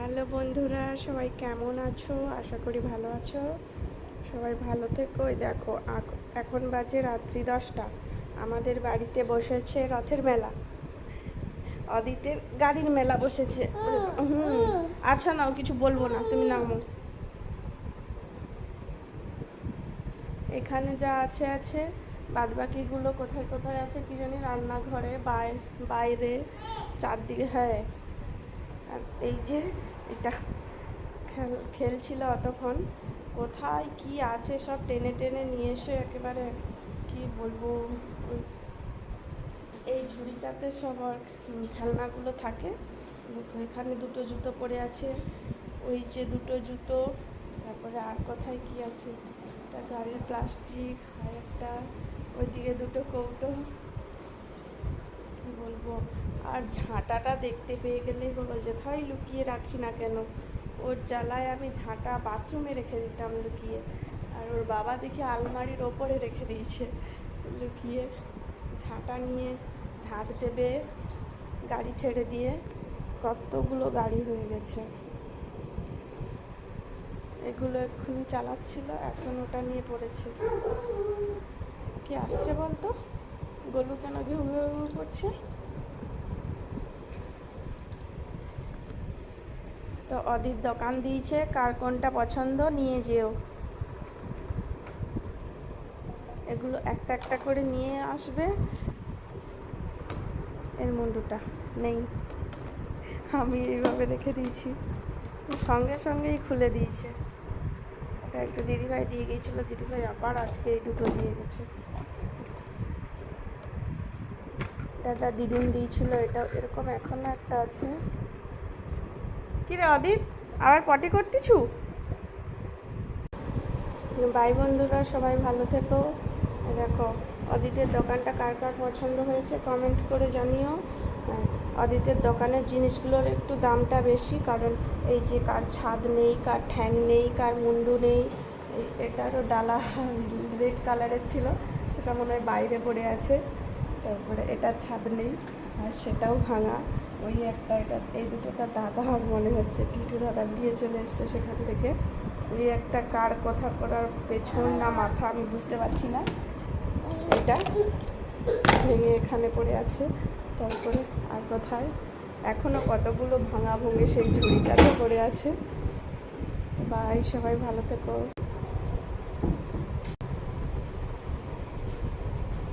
Hello বন্ধুরা, সবাই কেমন আছো? আশা করি ভালো আছো। সবাই ভালো থেকো। দেখো এখন বাজে রাত্রি দশটা। আমাদের বাড়িতে বসেছে রথের মেলা। অদিতের গাড়ির মেলা বসেছে। হুম আচ্ছা নাও, কিছু বলব না, তুমি নামো। এখানে যা আছে আছে। বাদ বাকিগুলো কোথায় কোথায় আছে কি জানি, রান্নাঘরে বাই- বাইরে, চারদিকে হ্যাঁ। আর এই যে এটা খেল, খেলছিল অতক্ষণ। কোথায় কি আছে সব টেনে টেনে নিয়ে এসে একেবারে কি বলব এই ঝুড়িটাতে সব ওর খেলনাগুলো থাকে। এখানে দুটো জুতো পড়ে আছে। ওই যে দুটো জুতো, তারপরে আর কোথায় কি আছে? একটা গাড়ির প্লাস্টিক, আর একটা ওইদিকে দুটো কৌটো। বলব? আর ঝাঁটাটা দেখতে পেয়ে গেলেই হলো যেথায় লুকিয়ে রাখি না কেন, ওর জ্বালায় আমি ঝাঁটা বাথরুমে রেখে দিতাম লুকিয়ে। আর ওর বাবা দেখি আলমারির ওপরে রেখে দিয়েছে। লুকিয়ে ঝাঁটা নিয়ে ঝাঁট দেবে, গাড়ি ছেড়ে দিয়ে কতগুলো গাড়ি হয়ে গেছে। এগুলো এক্ষুনি চালাচ্ছিল, এখন ওটা নিয়ে পড়েছে। কি আসছে বলতো? গলু কেন ঘেউ ঘেউ করছে। তো অদির দোকান দিয়েছে, কার কোনটা পছন্দ নিয়ে যেও। এগুলো একটা একটা করে নিয়ে আসবে। এর মুন্ডুটা নেই। আমি এইভাবে রেখে দিয়েছি। সঙ্গে সঙ্গেই খুলে দিয়েছে। এটা একটা দিদিভাই দিয়ে গিয়েছিল, দিদিভাই আবার আজকে এই দুটো দিয়ে গেছে। দাদা দিদিন দিয়েছিল এটা এরকম এখনও একটা আছে। কি রে অদিত আবার পটি করতেছু? ভাই বন্ধুরা সবাই ভালো থেকো। দেখো অদিতের দোকানটা কার কার পছন্দ হয়েছে কমেন্ট করে জানিও। হ্যাঁ, অদিতের দোকানের জিনিসগুলোর একটু দামটা বেশি কারণ এই যে কার ছাদ নেই কার ঠ্যাং নেই কার মুন্ডু নেই এটারও ডালা রেড কালারের ছিল সেটা মনে হয় বাইরে পড়ে আছে। তারপরে এটার ছাদ নেই আর সেটাও ভাঙা। ওই একটা, এটা, এই দুটো তার দাদা আর মনে হচ্ছে টিটু দাদা নিয়ে চলে এসছে সেখান থেকে। ওই একটা কার কথা করার পেছন না মাথা, আমি বুঝতে পারছি না। এটা ভেঙে এখানে পড়ে আছে, তারপরে আর কোথায়? এখনও কতগুলো ভাঙা ভঙে সেই ঝুড়িটাতে পড়ে আছে। বাই, সবাই ভালো থেকো।